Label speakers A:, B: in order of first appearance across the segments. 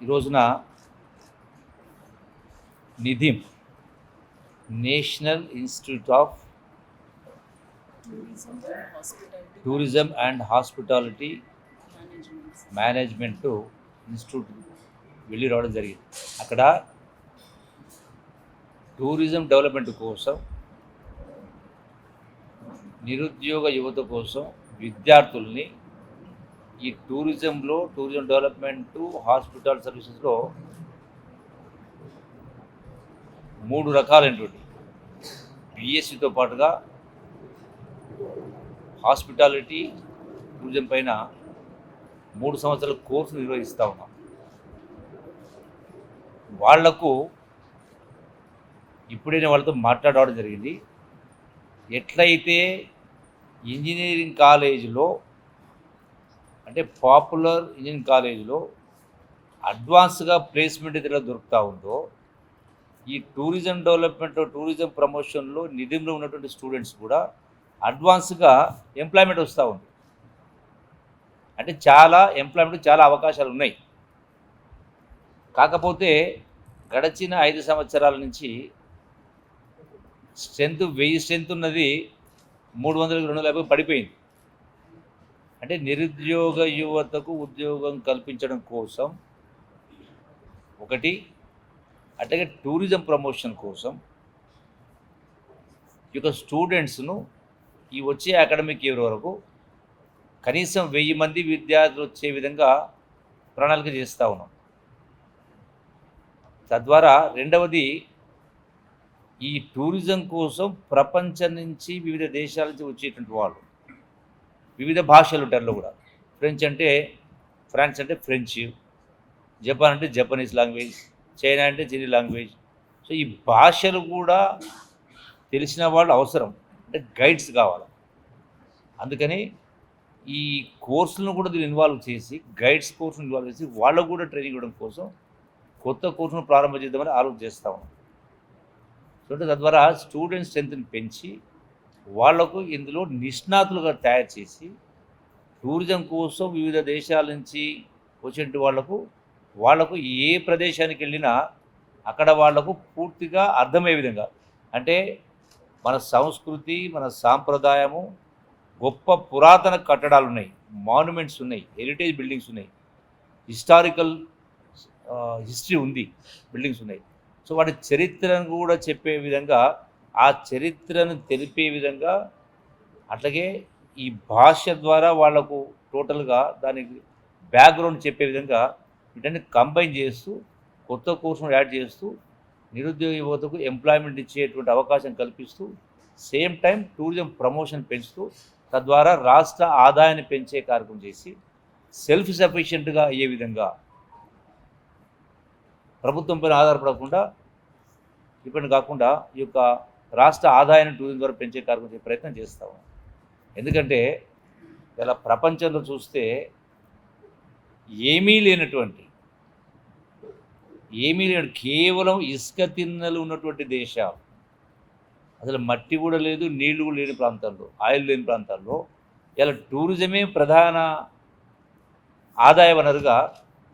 A: ఈ రోజున NITHM national institute of tourism and hospitality management institute వెళ్ళి రావడం జరిగింది. అక్కడ టూరిజం డెవలప్మెంట్ కోసం నిరుద్యోగ యువత కోసం విద్యార్థుల్ని ఈ టూరిజంలో టూరిజం డెవలప్మెంట్ హాస్పిటల్ సర్వీసెస్లో మూడు రకాలైనటువంటి. బిఎస్సితో పాటుగా హాస్పిటాలిటీ టూరిజం పైన మూడు సంవత్సరాల కోర్సు నిర్వహిస్తూ ఉన్నాం. వాళ్ళకు ఇప్పుడే వాళ్ళతో మాట్లాడడం జరిగింది. ఎట్లయితే ఇంజనీరింగ్ కాలేజీలో అంటే పాపులర్ ఇంజనీరింగ్ కాలేజీలో అడ్వాన్స్గా ప్లేస్మెంట్ ఇతర దొరుకుతూ ఉందో ఈ టూరిజం డెవలప్మెంట్ టూరిజం ప్రమోషన్లో నిధుల్లో ఉన్నటువంటి స్టూడెంట్స్ కూడా అడ్వాన్స్గా ఎంప్లాయ్మెంట్ వస్తూ ఉంది. అంటే చాలా ఎంప్లాయ్మెంట్ చాలా అవకాశాలు ఉన్నాయి. కాకపోతే గడిచిన ఐదు సంవత్సరాల నుంచి స్ట్రెంత్ వెయ్యి స్ట్రెంత్ ఉన్నది మూడు వందలకు రెండు వందల యాభై పడిపోయింది. అంటే నిరుద్యోగ యువతకు ఉద్యోగం కల్పించడం కోసం ఒకటి అట్లాగే టూరిజం ప్రమోషన్ కోసం ఈ యొక్క స్టూడెంట్స్ను ఈ వచ్చే అకాడమిక్ ఇయర్ వరకు కనీసం వెయ్యి మంది విద్యార్థులు వచ్చే విధంగా ప్రణాళిక చేస్తూ ఉన్నాం. తద్వారా రెండవది ఈ టూరిజం కోసం ప్రపంచం నుంచి వివిధ దేశాల నుంచి వచ్చేటువంటి వాళ్ళు వివిధ భాషలు ఉంటారు కూడా. ఫ్రెంచ్ అంటే ఫ్రాన్స్ అంటే ఫ్రెంచ్ జపాన్ అంటే జపనీస్ లాంగ్వేజ్ చైనా అంటే చైనీ లాంగ్వేజ్ సో ఈ భాషలు కూడా తెలిసిన వాళ్ళు అవసరం. అంటే గైడ్స్ కావాలి. అందుకని ఈ కోర్సులను కూడా దీన్ని ఇన్వాల్వ్ చేసి గైడ్స్ కోర్సును ఇన్వాల్వ్ చేసి వాళ్ళకు కూడా ట్రైనింగ్ ఇవ్వడం కోసం కొత్త కోర్సును ప్రారంభం చేద్దామని ఆలోచన చేస్తా ఉన్నాం. సో తద్వారా స్టూడెంట్ స్ట్రెంత్ని పెంచి వాళ్ళకు ఇందులో నిష్ణాతులుగా తయారు చేసి టూరిజం కోసం వివిధ దేశాల నుంచి వచ్చేటువంటి వాళ్ళకు వాళ్ళకు ఏ ప్రదేశానికి వెళ్ళినా అక్కడ వాళ్ళకు పూర్తిగా అర్థమయ్యే విధంగా. అంటే మన సంస్కృతి మన సాంప్రదాయము గొప్ప పురాతన కట్టడాలు ఉన్నాయి మాన్యుమెంట్స్ ఉన్నాయి హెరిటేజ్ బిల్డింగ్స్ ఉన్నాయి హిస్టారికల్ హిస్టరీ ఉంది బిల్డింగ్స్ ఉన్నాయి. సో వాటి చరిత్రను కూడా చెప్పే విధంగా ఆ చరిత్రను తెలిపే విధంగా అట్లాగే ఈ భాష ద్వారా వాళ్ళకు టోటల్గా దానికి బ్యాక్గ్రౌండ్ చెప్పే విధంగా వీటన్ని కంబైన్ చేస్తూ కొత్త కోర్సును యాడ్ చేస్తూ నిరుద్యోగ యువతకు ఎంప్లాయ్మెంట్ ఇచ్చేటువంటి అవకాశం కల్పిస్తూ సేమ్ టైం టూరిజం ప్రమోషన్ పెంచుతూ తద్వారా రాష్ట్ర ఆదాయాన్ని పెంచే కార్యక్రమం చేసి సెల్ఫ్ సఫిషియెంట్గా అయ్యే విధంగా ప్రభుత్వం పైన ఆధారపడకుండా ఇబ్బంది కాకుండా ఈ యొక్క రాష్ట్ర ఆదాయాన్ని టూరిజం ద్వారా పెంచే కార్యక్రమం ప్రయత్నం చేస్తాము ఎందుకంటే ఇలా ప్రపంచంలో చూస్తే ఏమీ లేనటువంటి ఏమీ లేని కేవలం ఇసుక తిన్నలు ఉన్నటువంటి దేశాలు అసలు మట్టి కూడా లేదు నీళ్ళు కూడా లేని ప్రాంతాల్లో ఆయిల్ లేని ప్రాంతాల్లో. ఇలా టూరిజమే ప్రధాన ఆదాయ వనరుగా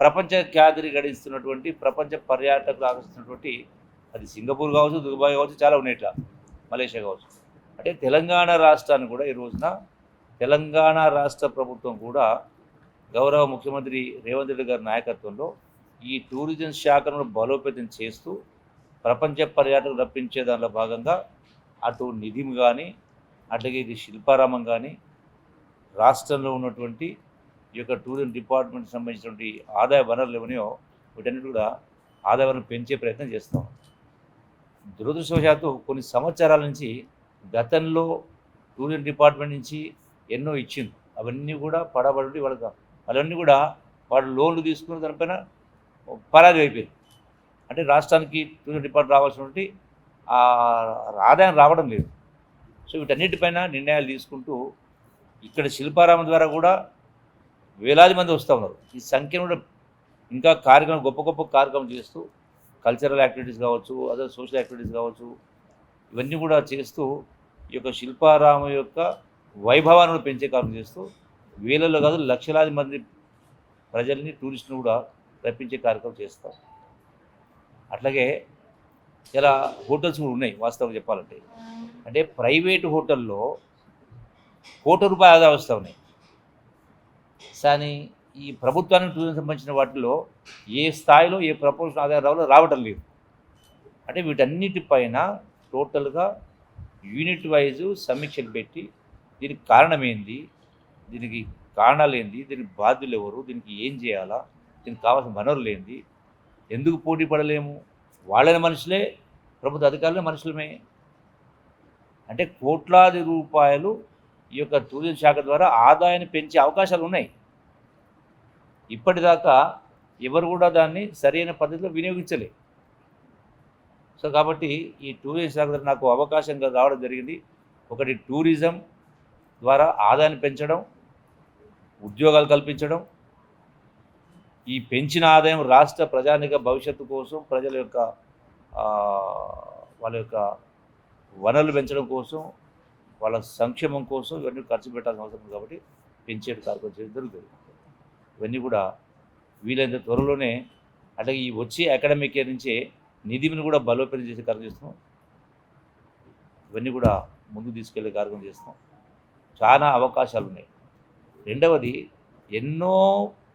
A: ప్రపంచ ఖ్యాతిని గడిస్తున్నటువంటి ప్రపంచ పర్యాటకులు ఆకర్షిస్తున్నటువంటి అది సింగపూర్ కావచ్చు దుబాయ్ కావచ్చు చాలా ఉన్నాయి ఇట్లా. మలేషియా కావచ్చు. అంటే తెలంగాణ రాష్ట్రాన్ని కూడా ఈ రోజున తెలంగాణ రాష్ట్ర ప్రభుత్వం కూడా గౌరవ ముఖ్యమంత్రి రేవంత్ రెడ్డి గారి నాయకత్వంలో ఈ టూరిజం శాఖను బలోపేతం చేస్తూ ప్రపంచ పర్యాటకులు రప్పించే దానిలో భాగంగా అటు నిధిం కానీ అట్లాగే ఇది శిల్పారామం కానీ రాష్ట్రంలో ఉన్నటువంటి ఈ యొక్క టూరిజం డిపార్ట్మెంట్ సంబంధించినటువంటి ఆదాయ వనరులు ఏమన్నాయో వీటన్నిటి కూడా ఆదాయ వనరులు పెంచే ప్రయత్నం చేస్తాం దురదృష్టవశాత్తు కొన్ని సంవత్సరాల నుంచి గతంలో టూరిజం డిపార్ట్మెంట్ నుంచి ఎన్నో ఇచ్చింది అవన్నీ కూడా పడబడి వాళ్ళకి అవన్నీ కూడా వాళ్ళు లోన్లు తీసుకున్న దానిపైన పరాది అయిపోయింది. అంటే రాష్ట్రానికి టూరిజం డిపార్ట్మెంట్ రావాల్సినటువంటి ఆదాయం రావడం లేదు. సో వీటన్నిటిపైన నిర్ణయాలు తీసుకుంటూ ఇక్కడ శిల్పారామం ద్వారా కూడా వేలాది మంది వస్తూ ఉన్నారు. ఈ సంఖ్యను కూడా ఇంకా కార్యక్రమం గొప్ప గొప్ప కార్యక్రమం చేస్తూ కల్చరల్ యాక్టివిటీస్ కావచ్చు అదే సోషల్ యాక్టివిటీస్ కావచ్చు ఇవన్నీ కూడా చేస్తూ ఈ యొక్క శిల్పారామం యొక్క వైభవాన్ని కూడా పెంచే కార్యక్రమం చేస్తూ వేలలో కాదు లక్షలాది మంది ప్రజల్ని టూరిస్టులు కూడా రప్పించే కార్యక్రమం చేస్తాం అట్లాగే ఇలా హోటల్స్ కూడా ఉన్నాయి వాస్తవంగా చెప్పాలంటే. అంటే ప్రైవేటు హోటల్లో కోటి రూపాయలు ఆదా వస్తూ ఉన్నాయి. కానీ ఈ ప్రభుత్వానికి టూరిజం సంబంధించిన వాటిలో ఏ స్థాయిలో ఏ ప్రపోజల్ ఆధారంలో రావాలో రావటం లేదు. అంటే వీటన్నిటిపైన టోటల్గా యూనిట్ వైజ్ సమీక్షలు పెట్టి దీనికి కారణం ఏంది దీనికి కారణాలు ఏంది దీనికి బాధ్యులు ఎవరు దీనికి ఏం చేయాలా దీనికి కావాల్సిన వనరులు ఏంది ఎందుకు పోటీ పడలేము వాళ్ళని మనుషులే ప్రభుత్వ అధికారులే మనుషులమే. అంటే కోట్లాది రూపాయలు ఈ యొక్క టూరిజం శాఖ ద్వారా ఆదాయాన్ని పెంచే అవకాశాలు ఉన్నాయి. ఇప్పటిదాకా ఎవరు కూడా దాన్ని సరైన పద్ధతిలో వినియోగించలే. సో కాబట్టి ఈ టూరిజం శాఖ నాకు అవకాశంగా రావడం జరిగింది. ఒకటి టూరిజం ద్వారా ఆదాయాన్ని పెంచడం ఉద్యోగాలు కల్పించడం ఈ పెంచిన ఆదాయం రాష్ట్ర ప్రజానిక భవిష్యత్తు కోసం ప్రజల యొక్క వాళ్ళ యొక్క వనరులు పెంచడం కోసం వాళ్ళ సంక్షేమం కోసం ఇవన్నీ ఖర్చు పెట్టాల్సిన అవసరం కాబట్టి పెంచే కార్యక్రమం చేయడం జరుగుతుంది. ఇవన్నీ కూడా వీలైనంత త్వరలోనే అట్లాగే ఈ వచ్చే అకాడమిక్ ఇయర్ నుంచే నిధిని కూడా బలోపేతం చేసే కార్యక్రమం చేస్తున్నాం. ఇవన్నీ కూడా ముందుకు తీసుకెళ్ళే కార్యక్రమం చేస్తున్నాం. చాలా అవకాశాలు ఉన్నాయి. రెండవది ఎన్నో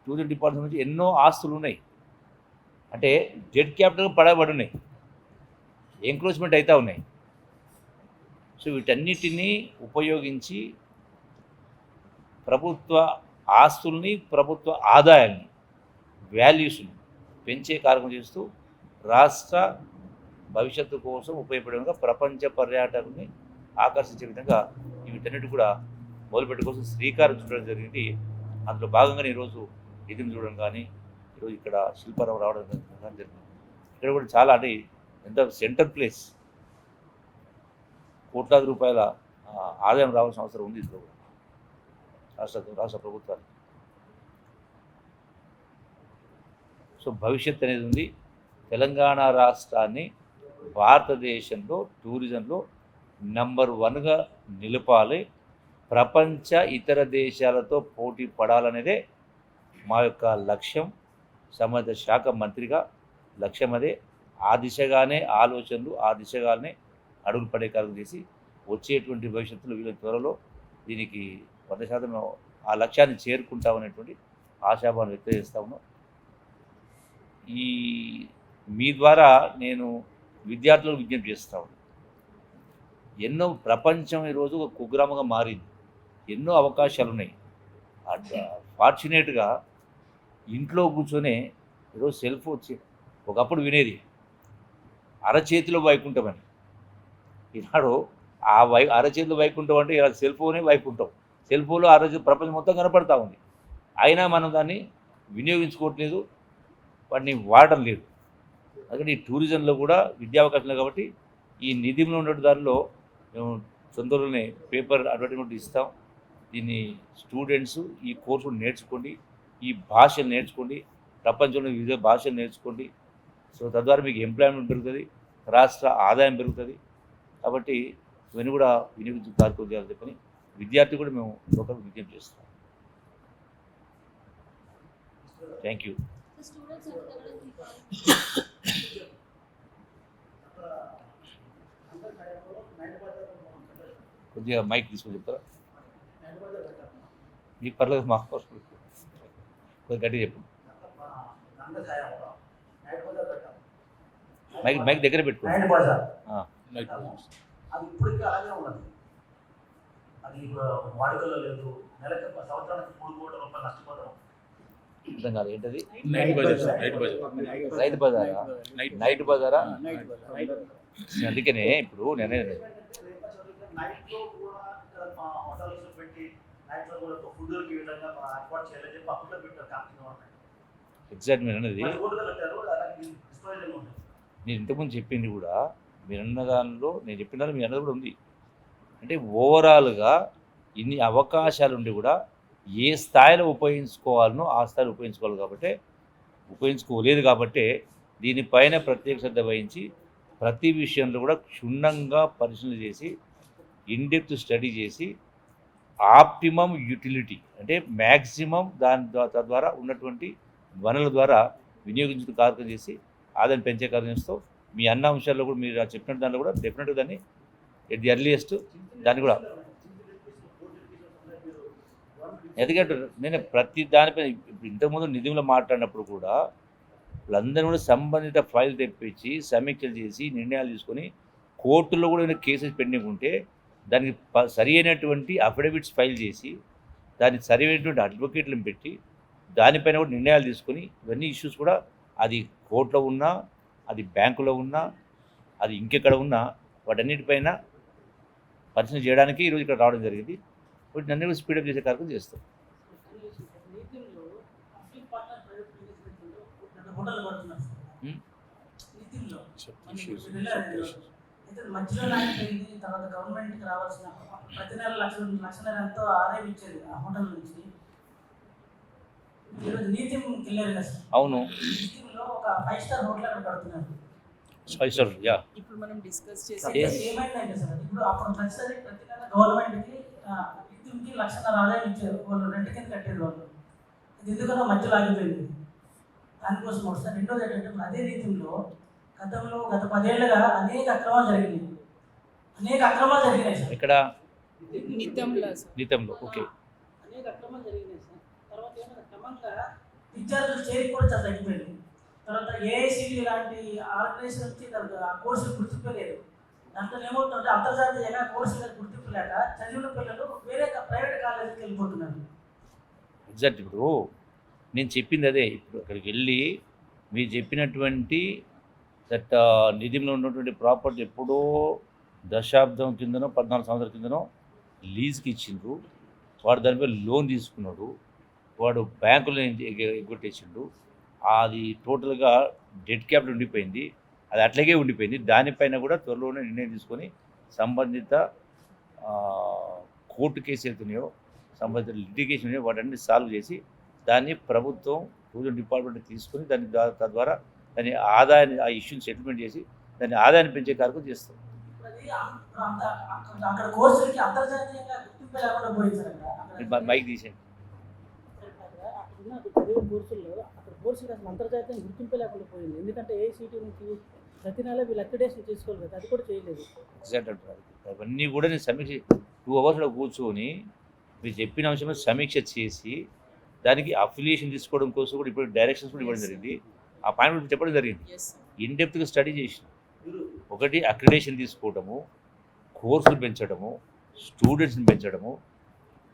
A: టూరిజం డిపార్ట్మెంట్ నుంచి ఎన్నో ఆస్తులు ఉన్నాయి. అంటే డెడ్ క్యాపిటల్ పడబడి ఉన్నాయి. ఎంక్రోచ్మెంట్ అయితే ఉన్నాయి. సో వీటన్నిటినీ ఉపయోగించి ప్రభుత్వ ఆస్తుల్ని ప్రభుత్వ ఆదాయాన్ని వాల్యూస్ని పెంచే కార్యక్రమం చేస్తూ రాష్ట్ర భవిష్యత్తు కోసం ఉపయోగపడే విధంగా ప్రపంచ పర్యాటకుని ఆకర్షించే విధంగా వీటన్నిటి కూడా మొదలుపెట్టే కోసం శ్రీకారం చుట్టడం జరిగింది. అందులో భాగంగానే ఈరోజు నిధిని చూడడం కానీ ఈరోజు ఇక్కడ శిల్పారావు రావడం కానీ జరిగింది. ఇక్కడ కూడా చాలా అంటే ఎంత సెంటర్ ప్లేస్. కోట్లాది రూపాయల ఆదాయం రావాల్సిన అవసరం ఉంది ఇందులో రాష్ట్ర రాష్ట్ర ప్రభుత్వానికి సో భవిష్యత్ అనేది ఉంది. తెలంగాణ రాష్ట్రాన్ని భారతదేశంలో టూరిజంలో నంబర్ వన్గా నిలపాలి. ప్రపంచ ఇతర దేశాలతో పోటీ పడాలనేదే మా యొక్క లక్ష్యం. సంబంధిత శాఖ మంత్రిగా లక్ష్యం అదే. ఆ దిశగానే ఆలోచనలు ఆ దిశగానే అడుగులు పడే కార్యక్రమం చేసి వచ్చేటువంటి భవిష్యత్తులో వీళ్ళ త్వరలో దీనికి వంద శాతం ఆ లక్ష్యాన్ని చేరుకుంటామనేటువంటి ఆశాభావం వ్యక్తం చేస్తా ఉన్నాం. ఈ మీ ద్వారా నేను విద్యార్థులకు విజ్ఞప్తి చేస్తా ఉన్నాను. ఎన్నో ప్రపంచం ఈరోజు ఒక కుగ్రామంగా మారింది. ఎన్నో అవకాశాలు ఉన్నాయి ఫార్చునేట్గా ఇంట్లో కూర్చొనే ఈరోజు సెల్ ఫోన్ ఒకప్పుడు వినేది. అరచేతిలో వైకుంఠమని ఈనాడు ఆ వై అరచేతిలో వైకుంఠం అంటే ఇలా సెల్ ఫోనే వైకుంఠం. సెల్ ఫోన్లో రోజు ప్రపంచం మొత్తం కనపడతా ఉంది. అయినా మనం దాన్ని వినియోగించుకోవట్లేదు వాటిని వాడడం లేదు. అందుకని ఈ టూరిజంలో కూడా విద్యా అవకాశం కాబట్టి ఈ నిధిలో ఉన్న దానిలో మేము తొందరలోనే పేపర్ అడ్వర్టైజ్మెంట్ ఇస్తాం. దీన్ని స్టూడెంట్స్ ఈ కోర్సు నేర్చుకోండి ఈ భాషను నేర్చుకోండి ప్రపంచంలో వివిధ భాషలు నేర్చుకోండి. సో తద్వారా మీకు ఎంప్లాయ్మెంట్ పెరుగుతుంది రాష్ట్ర ఆదాయం పెరుగుతుంది. కాబట్టి ఇవన్నీ కూడా వినియోగించే కార్యక్రమం చేయాలని చెప్పని విద్యార్థి కూడా మేము ఒకరు విజ్ఞప్తి చేస్తాం. Thank you. కొద్దిగా మైక్ తీసుకొని చెప్తారా? మీకు పర్లేదు మా కొద్దిగా గట్టిగా చెప్పు మైక్ మైక్ దగ్గర పెట్టుకో
B: నైట్ బజార్
A: ఆ,
B: అది వాడుకలో లేదు. నెలకి సంవత్సరానికి మూడు కోట్ల రూపాయలు నష్టపోతాం.
A: అర్థం కాదు ఏంటది?
C: నైట్ బజార్ నైట్ బజార్
A: రైతు బజారా
C: నైట్
A: నైట్ బజారా
C: నైట్ బజార్
A: అందుకనే ఇప్పుడు నేనే ఎగ్జాక్ట్ మీరు అన్నది నేను ఇంతకుముందు చెప్పింది కూడా మీరు అన్న దానిలో నేను చెప్పిన దానిలో మీ అన్నది కూడా ఉంది. అంటే ఓవరాల్గా ఇన్ని అవకాశాలు ఉండి కూడా ఏ స్థాయిలో ఉపయోగించుకోవాలనో ఆ స్థాయిలో ఉపయోగించుకోవాలి కాబట్టి ఉపయోగించుకోలేదు కాబట్టి దీనిపైన ప్రత్యేక శ్రద్ధ వహించి ప్రతి విషయంలో కూడా క్షుణ్ణంగా పరిశీలన చేసి ఇన్డెప్త్ స్టడీ చేసి ఆప్టిమం యూటిలిటీ అంటే మ్యాక్సిమం దాని ద్వారా తద్వారా ఉన్నటువంటి వనరుల ద్వారా వినియోగించిన కార్యక్రమం చేసి ఆదాయం పెంచే కార్యక్రమం మీ అన్న అంశాల్లో కూడా మీరు చెప్పిన దాంట్లో కూడా డెఫినెట్గా దాన్ని ఎట్ ది ఎర్లియస్ట్ దాన్ని కూడా. ఎందుకంటే నేను ప్రతి దానిపై ఇంతకుముందు నిధులు మాట్లాడినప్పుడు కూడా వీళ్ళందరూ కూడా సంబంధిత ఫైల్ తెప్పించి సమీక్షలు చేసి నిర్ణయాలు తీసుకొని కోర్టులో కూడా కేసెస్ పెండింగ్ ఉంటే దానికి సరి అయినటువంటి అఫిడవిట్స్ ఫైల్ చేసి దానికి సరి అయినటువంటి అడ్వకేట్లను పెట్టి దానిపైన కూడా నిర్ణయాలు తీసుకొని ఇవన్నీ ఇష్యూస్ కూడా అది కోర్టులో ఉన్నా అది బ్యాంకులో ఉన్నా అది ఇంకెక్కడ ఉన్నా వాటన్నిటిపైన పరిశీలన చేయడానికి ఈరోజు ఇక్కడ రావడం జరిగింది. వీటిని అన్ని కూడా స్పీడప్ చేసే కార్యక్రమం చేస్తాం.
D: తర్వాత గవర్నమెంట్కి రావాల్సిన ప్రతి నెల లక్షన్నర ఎంతో ఆదాయం ఇచ్చేది ఆ హోటల్ నుంచి.
A: అవును.
D: నీతిలో ఒక ఫైవ్ స్టార్ హోటల్ అక్కడ కడుతున్నారు
A: సారీ సార్ యా
E: ఇప్పుడు మనం డిస్కస్. చేసి
D: ఏమైందంటే సార్ ఇప్పుడు అప్పుడు ప్రతిసారి ప్రతి నెల గవర్నమెంట్కి నీతికి లక్షన్నర ఆదాయం ఇచ్చారు. వాళ్ళు రెంట్ కింద కట్టేది వాళ్ళు. ఇది ఎందుకన్నా మధ్యలో ఆగిపోయింది. దానికోసం వస్తే రెండోది ఏంటంటే అదే రీతిలో గతంలో గత పదేళ్ళుగా అనేక అక్రమాలు జరిగినాయి. అనేక అక్రమాలు జరిగినాయి సార్.
A: ఇక్కడ
E: నిత్యంలో సార్.
A: గీతంలో ఓకే.
D: అనేక అక్రమాలు జరిగినాయి సార్. తర్వాత ఏమైనా క్రమంగా విద్యార్థులు చేరి కూడా చాలా తగ్గిపోయింది తర్వాత ఏఐసిడి లాంటి ఆర్గనైజేషన్ వచ్చి ఆ కోర్సులు గుర్తింపలేదు. దాంట్లో ఏమవుతుందంటే అంతర్జాతీయంగా కోర్సులకు గుర్తింపు లేక చదివిన పిల్లలు వేరే ప్రైవేట్ కాలేజీకి వెళ్ళిపోతున్నారు.
A: ఎగ్జాక్ట్ ఇప్పుడు నేను చెప్పింది అదే ఇప్పుడు అక్కడికి వెళ్ళి మీరు చెప్పినటువంటి దట్ నిధిలో ఉన్నటువంటి ప్రాపర్టీ ఎప్పుడో దశాబ్దం కిందనో పద్నాలుగు సంవత్సరాల కిందనో లీజ్కి ఇచ్చిండ్రు. వాడు దానిపై లోన్ తీసుకున్నాడు. వాడు బ్యాంకులో ఎగ్గొట్టేసిండు అది టోటల్గా డెట్ క్యాపిటల్ ఉండిపోయింది. అది అట్లాగే ఉండిపోయింది. దానిపైన కూడా త్వరలోనే నిర్ణయం తీసుకొని సంబంధిత ఆ, కోర్టు కేసు వెళ్తున్నాయో సంబంధిత లిటిగేషన్ ఉన్నాయో వాటన్ని సాల్వ్ చేసి దాన్ని ప్రభుత్వం టూరిజం డిపార్ట్మెంట్ తీసుకొని దాన్ని దా- తద్వారా దాని ఆదాయాన్ని ఆ ఇష్యూని సెటిల్మెంట్ చేసి దాని ఆదాయాన్ని పెంచే కార్యక్రమం చేస్తాం. మైక్ తీసేయండి.
D: కోర్సులు అసలు అంతర్జాతీయంగా గుర్తింపు లేకుండా పోయింది. ఎందుకంటే ఏఐసిటీ నుంచి ప్రతి నెల వీళ్ళు అక్రిడేషన్ చేసుకోవాలి కదా అది కూడా చేయలేదు.
A: ఎగ్జాక్ట్ అంటారు అవన్నీ కూడా నేను సమీక్ష టూ అవర్స్లో కూర్చొని మీరు చెప్పిన అంశం సమీక్ష చేసి దానికి అఫిలియేషన్ తీసుకోవడం కోసం కూడా ఇప్పుడు డైరెక్షన్స్ కూడా ఇవ్వడం జరిగింది. ఆ పాయింట్ కూడా చెప్పడం జరిగింది.
E: ఎస్
A: ఇన్డెప్త్గా స్టడీ చేసిన ఒకటి అక్రిడేషన్ తీసుకోవడము కోర్సులు పెంచడము స్టూడెంట్స్ని పెంచడము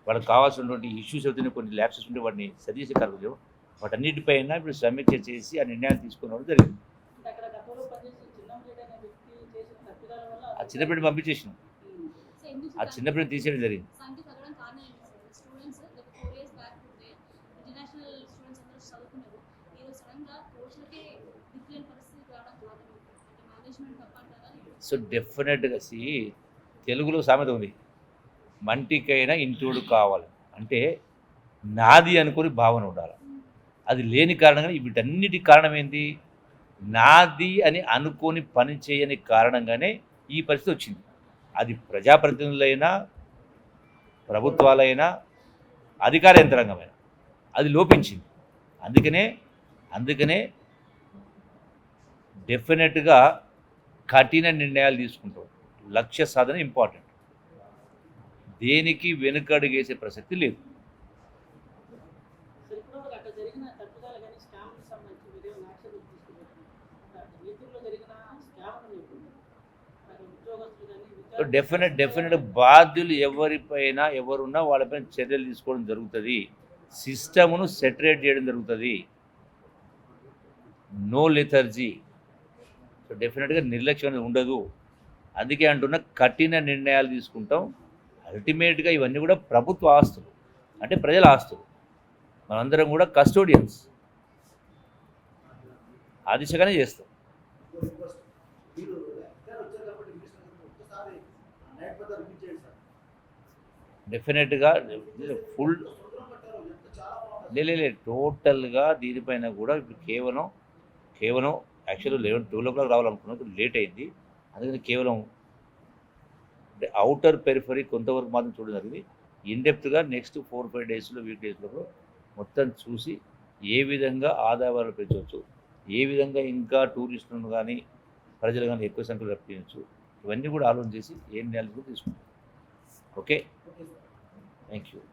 A: వాళ్ళకి కావాల్సినటువంటి ఇష్యూస్ అవుతున్న కొన్ని ల్యాబ్సెస్ ఉంటే వాటిని సరిచేసే కార్యక్రమం వాటన్నిటిపైన ఇప్పుడు సమీక్ష చేసి ఆ నిర్ణయాలు తీసుకోవడం జరిగింది. ఆ చిన్నపిల్లని పంపించేసినాం. ఆ చిన్నపిల్లని తీసేయడం జరిగింది. సో డెఫినెట్గా సి తెలుగులో సామెత ఉంది. మంటికైనా ఇంటోడు కావాలి. అంటే నాది అనుకుని భావన ఉండాలి. అది లేని కారణంగా వీటన్నిటి కారణం ఏంటి నాది అని అనుకోని పని చేయని కారణంగానే ఈ పరిస్థితి వచ్చింది. అది ప్రజాప్రతినిధులైనా ప్రభుత్వాలైనా అధికార యంత్రాంగమైన అది లోపించింది. అందుకనే అందుకనే డెఫినెట్గా కఠిన నిర్ణయాలు తీసుకుంటాం. లక్ష్య సాధన ఇంపార్టెంట్. దేనికి వెనుకడుగేసే ప్రసక్తి లేదు
D: సార్ ఇప్పుడు వరకు అక్కడ జరిగిన తప్పిదాలు కానీ స్కామ్కి సంబంధించి మీరు ఏమైనా యాక్షన్ తీసుకున్నారు నీతిలో జరిగిన స్కామ్ అక్కడ ఉద్యోగస్తులు కానీ విద్యార్థులు
A: డెఫినెట్ డెఫినెట్ బాధ్యులు ఎవరిపైన ఎవరున్నా వాళ్ళపైన చర్యలు తీసుకోవడం జరుగుతుంది. సిస్టమ్ను సెటరేట్ చేయడం జరుగుతుంది. No lethargy. సో డెఫినెట్గా నిర్లక్ష్యం అనేది ఉండదు. అందుకే అంటున్న కఠిన నిర్ణయాలు తీసుకుంటాం. అల్టిమేట్గా ఇవన్నీ కూడా ప్రభుత్వ ఆస్తులు. అంటే ప్రజల ఆస్తులు. మనందరం కూడా కస్టోడియన్స్ ఆ దిశగానే చేస్తాం
B: రిక్వెస్ట్ మీరు ఎక్కడ వచ్చారు కాబట్టి ఇంగ్లీష్ ఒక్కసారి నైట్ పెద్ద రిపీట్ చేయండి సార్
A: డెఫినెట్గా ఫుల్
B: లేదు
A: లే లే టోటల్గా దీనిపైన కూడా ఇప్పుడు కేవలం కేవలం actual eleven twelve o'clock ఇప్పుడు లేట్ అయింది. అందుకని కేవలం అవుటర్ పెరిఫరీ కొంతవరకు మాత్రం చూడడం జరిగింది. ఇన్డెప్త్గా నెక్స్ట్ ఫోర్ ఫైవ్ డేస్లో వీక్ డేస్లో మొత్తం చూసి ఏ విధంగా ఆదాయాలు పెంచవచ్చు ఏ విధంగా ఇంకా టూరిస్టులను కానీ ప్రజలు కానీ ఎక్కువ సంఖ్యలో రప్పించవచ్చు ఇవన్నీ కూడా ఆలోచన చేసి ఏం నిర్ణయాలు కూడా తీసుకుంటాం. Okay thank you